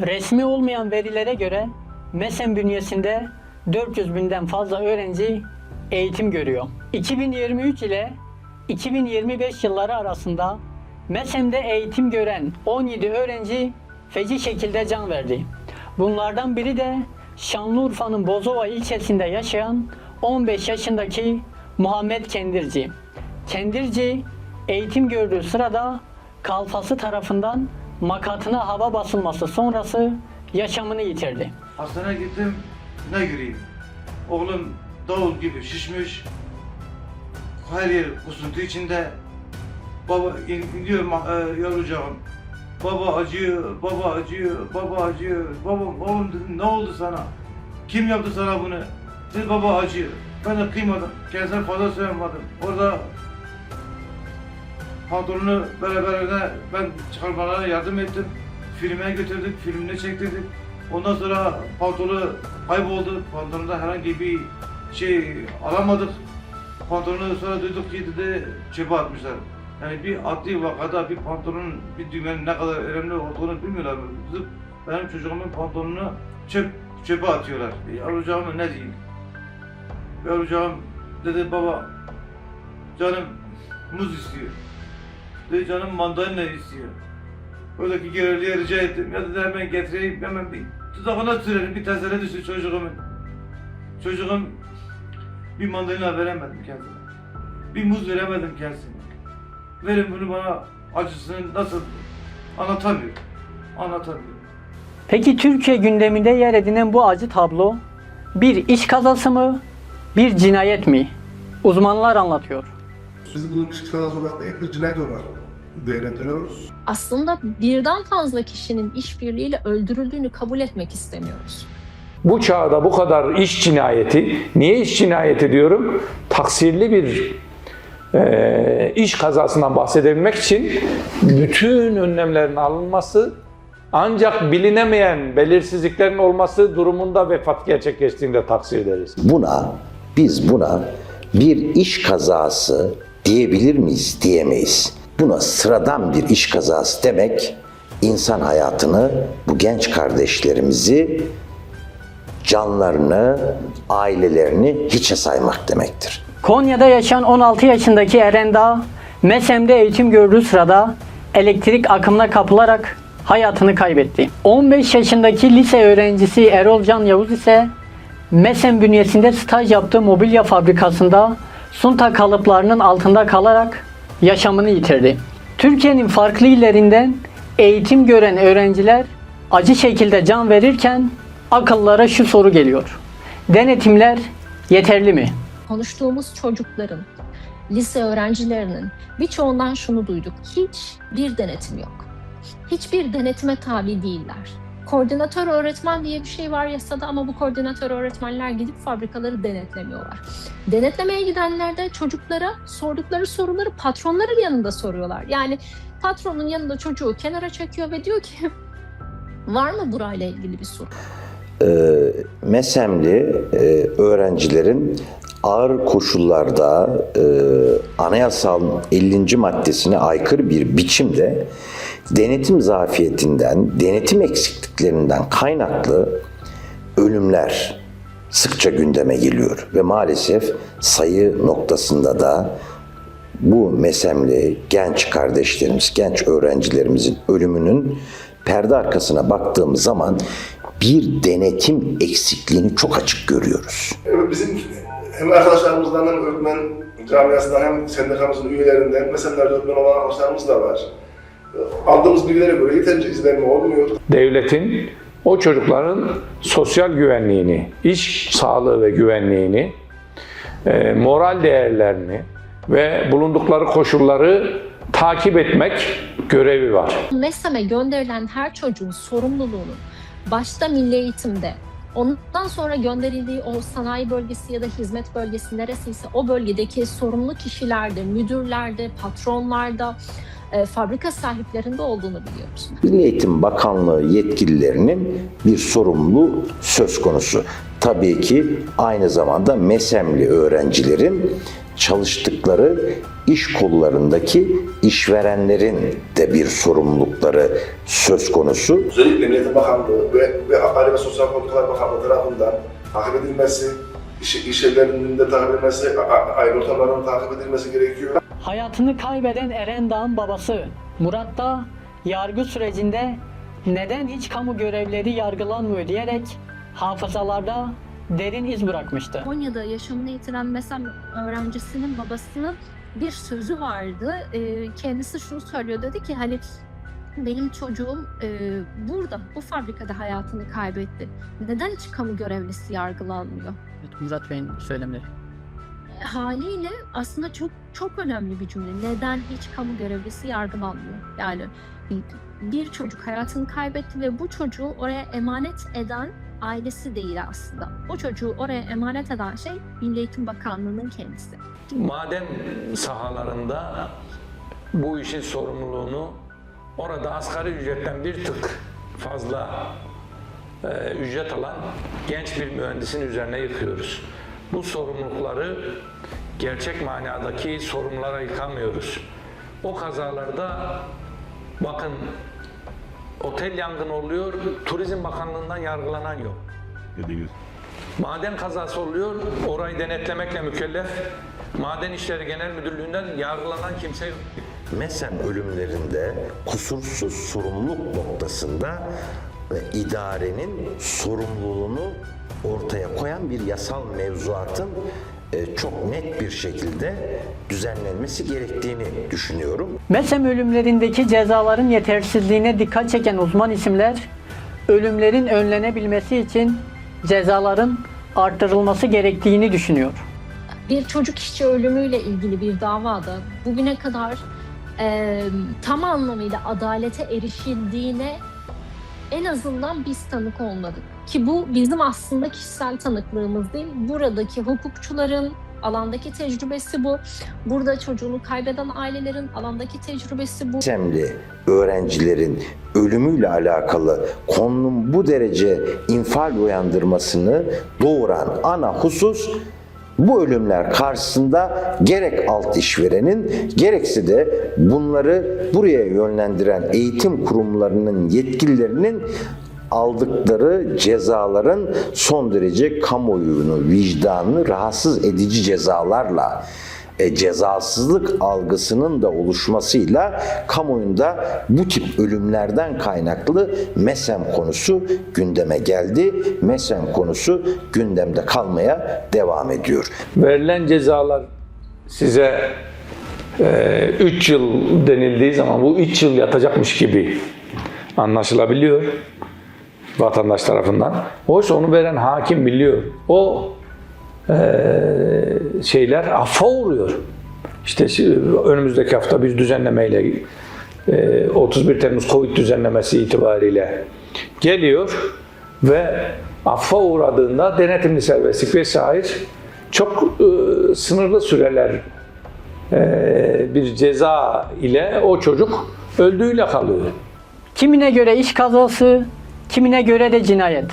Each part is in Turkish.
Resmi olmayan verilere göre MESEM bünyesinde 400 binden fazla öğrenci eğitim görüyor. 2023 ile 2025 yılları arasında MESEM'de eğitim gören 17 öğrenci feci şekilde can verdi. Bunlardan biri de Şanlıurfa'nın Bozova ilçesinde yaşayan 15 yaşındaki Muhammed Kendirci. Kendirci eğitim gördüğü sırada kalfası tarafından makatına hava basılması sonrası yaşamını yitirdi. Hastaneye gittim, ne göreyim? Oğlum davul gibi şişmiş, her yer kusuntu içinde. Baba in, iniyor e, yavrucağım. Baba acıyor, baba acıyor, baba acıyor. Babam, babam dedim ne oldu sana? Kim yaptı sana bunu? Dedi baba acıyor. Ben de kıymadım, kendisine fazla söylemedim. Orada pantolonu beraberine ben çıkarmalarına yardım ettim. Filme götürdük, filmini çektirdik. Ondan sonra pantolonu kayboldu. Pantolonda herhangi bir şey alamadık. Pantolonu sonra duyduk ki dedi çöpe atmışlar. Yani bir adli vakada bir pantolonun bir düğmenin ne kadar önemli olduğunu bilmiyorlar. Bizim, benim çocuğumun pantolonunu çöp, çöpe atıyorlar. E, Yavrucağıma ne diyeyim? Yavrucağım dedi baba canım muz istiyor. Dedi canım mandalina istiyor. Oradaki görevliye rica ettim. Ya dedi hemen getireyim hemen bir tuzakına sürelim bir tesere düştü çocuğumun. Çocuğum bir mandalina veremedim kendisine. Bir muz veremedim kendisine. Verin bunu bana acısını nasıl anlatamıyorum. Anlatamıyorum. Peki Türkiye gündeminde yer edinen bu acı tablo bir iş kazası mı, bir cinayet mi? Uzmanlar anlatıyor. Biz bunu kazası olarak değil, bir cinayet olarak değerlendiriyoruz. aslında birden fazla kişinin işbirliğiyle öldürüldüğünü kabul etmek istemiyoruz. Bu çağda bu kadar iş cinayeti, niye iş cinayeti diyorum? Taksirli bir e, iş kazasından bahsedebilmek için bütün önlemlerin alınması ancak bilinemeyen belirsizliklerin olması durumunda vefat gerçekleştiğinde taksir ederiz. Buna biz buna bir iş kazası diyebilir miyiz? Diyemeyiz. Buna sıradan bir iş kazası demek insan hayatını, bu genç kardeşlerimizi, canlarını, ailelerini hiçe saymak demektir. Konya'da yaşayan 16 yaşındaki Eren Dağ, MESEM'de eğitim gördüğü sırada elektrik akımına kapılarak hayatını kaybetti. 15 yaşındaki lise öğrencisi Erol Can Yavuz ise MESEM bünyesinde staj yaptığı mobilya fabrikasında sunta kalıplarının altında kalarak yaşamını yitirdi. Türkiye'nin farklı illerinden eğitim gören öğrenciler acı şekilde can verirken akıllara şu soru geliyor. Denetimler yeterli mi? Konuştuğumuz çocukların, lise öğrencilerinin birçoğundan şunu duyduk. Hiç bir denetim yok. Hiçbir denetime tabi değiller. Koordinatör öğretmen diye bir şey var yasada ama bu koordinatör öğretmenler gidip fabrikaları denetlemiyorlar. Denetlemeye gidenler de çocuklara sordukları soruları patronların yanında soruyorlar. Yani patronun yanında çocuğu kenara çekiyor ve diyor ki var mı burayla ilgili bir soru? MESEM'li e, öğrencilerin ağır koşullarda e, anayasal 50. maddesine aykırı bir biçimde denetim zafiyetinden, denetim eksikliklerinden kaynaklı ölümler sıkça gündeme geliyor ve maalesef sayı noktasında da bu mesemli genç kardeşlerimiz, genç öğrencilerimizin ölümünün perde arkasına baktığımız zaman bir denetim eksikliğini çok açık görüyoruz. Bizim hem arkadaşlarımızdan hem öğretmen camiasından hem sendikamızın üyelerinden meselelerde öğretmen olan arkadaşlarımız da var. Aldığımız bilgilere göre yeterince izlenme olmuyor. devletin o çocukların sosyal güvenliğini, iş sağlığı ve güvenliğini, e, moral değerlerini ve bulundukları koşulları takip etmek görevi var. MESEM'e gönderilen her çocuğun sorumluluğunu başta milli eğitimde, ondan sonra gönderildiği o sanayi bölgesi ya da hizmet bölgesi neresiyse o bölgedeki sorumlu kişilerde, müdürlerde, patronlarda, e, fabrika sahiplerinde olduğunu biliyoruz. Milli Eğitim Bakanlığı yetkililerinin bir sorumluluğu söz konusu. Tabii ki aynı zamanda mesemli öğrencilerin çalıştıkları iş kollarındaki işverenlerin de bir sorumlulukları söz konusu. Özellikle Milli Eğitim Bakanlığı ve, ve Aile ve Sosyal Politikalar Bakanlığı tarafından takip edilmesi, iş, iş yerlerinin de takip edilmesi, aile ortamlarının takip edilmesi gerekiyor. Hayatını kaybeden Eren Dağ'ın babası Murat Dağ yargı sürecinde neden hiç kamu görevleri yargılanmıyor diyerek hafızalarda derin iz bırakmıştı. Konya'da yaşamını yitiren MESEM öğrencisinin babasının bir sözü vardı. Ee, kendisi şunu söylüyor dedi ki hani benim çocuğum e, burada bu fabrikada hayatını kaybetti. Neden hiç kamu görevlisi yargılanmıyor? Murat Bey'in söylemleri. haliyle aslında çok çok önemli bir cümle. Neden hiç kamu görevlisi yargılanmıyor? Yani bir çocuk hayatını kaybetti ve bu çocuğu oraya emanet eden ailesi değil aslında. O çocuğu oraya emanet eden şey Milli Eğitim Bakanlığı'nın kendisi. Maden sahalarında bu işin sorumluluğunu orada asgari ücretten bir tık fazla e, ücret alan genç bir mühendisin üzerine yıkıyoruz. Bu sorumlulukları gerçek manadaki sorumlulara yıkamıyoruz. O kazalarda bakın otel yangını oluyor, Turizm Bakanlığı'ndan yargılanan yok. Maden kazası oluyor, orayı denetlemekle mükellef. Maden İşleri Genel Müdürlüğü'nden yargılanan kimse yok. MESEM ölümlerinde kusursuz sorumluluk noktasında e, idarenin sorumluluğunu ortaya koyan bir yasal mevzuatın e, çok net bir şekilde düzenlenmesi gerektiğini düşünüyorum. MESEM ölümlerindeki cezaların yetersizliğine dikkat çeken uzman isimler, ölümlerin önlenebilmesi için cezaların arttırılması gerektiğini düşünüyor. Bir çocuk işçi ölümüyle ilgili bir davada bugüne kadar e, tam anlamıyla adalete erişildiğine en azından biz tanık olmadık. Ki bu bizim aslında kişisel tanıklığımız değil. Buradaki hukukçuların alandaki tecrübesi bu. Burada çocuğunu kaybeden ailelerin alandaki tecrübesi bu. MESEM'li öğrencilerin ölümüyle alakalı konunun bu derece infial uyandırmasını doğuran ana husus bu ölümler karşısında gerek alt işverenin gerekse de bunları buraya yönlendiren eğitim kurumlarının yetkililerinin aldıkları cezaların son derece kamuoyunu, vicdanını rahatsız edici cezalarla e, cezasızlık algısının da oluşmasıyla kamuoyunda bu tip ölümlerden kaynaklı MESEM konusu gündeme geldi. MESEM konusu gündemde kalmaya devam ediyor. Verilen cezalar size 3 yıl denildiği zaman bu 3 yıl yatacakmış gibi anlaşılabiliyor vatandaş tarafından. Oysa onu veren hakim biliyor. O şeyler affa uğruyor. İşte önümüzdeki hafta bir düzenlemeyle eee, 31 Temmuz Covid düzenlemesi itibariyle geliyor ve affa uğradığında denetimli serbestlik vesaire çok eee, sınırlı süreler eee, bir ceza ile o çocuk öldüğüyle kalıyor. Kimine göre iş kazası, kimine göre de cinayet.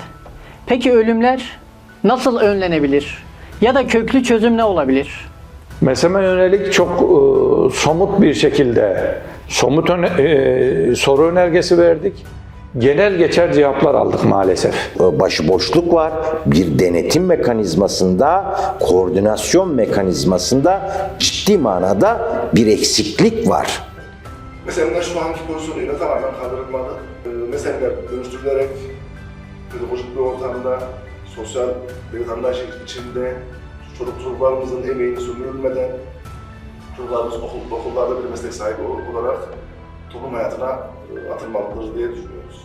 Peki ölümler nasıl önlenebilir? Ya da köklü çözüm ne olabilir? MESEM'e yönelik çok e, somut bir şekilde somut öne- e, soru önergesi verdik. Genel geçer cevaplar aldık maalesef. başıboşluk var. Bir denetim mekanizmasında, koordinasyon mekanizmasında ciddi manada bir eksiklik var. Mesela şu anki pozisyonuyla tamamen kaldırılmalı. Ee, meseleler dönüştürülerek pedagojik bir ortamda, sosyal bir anlayış içinde çocuk çocuklarımızın emeğini sömürülmeden çocuklarımız okul, okullarda bir meslek sahibi olarak toplum hayatına e, atılmalıdır diye düşünüyoruz.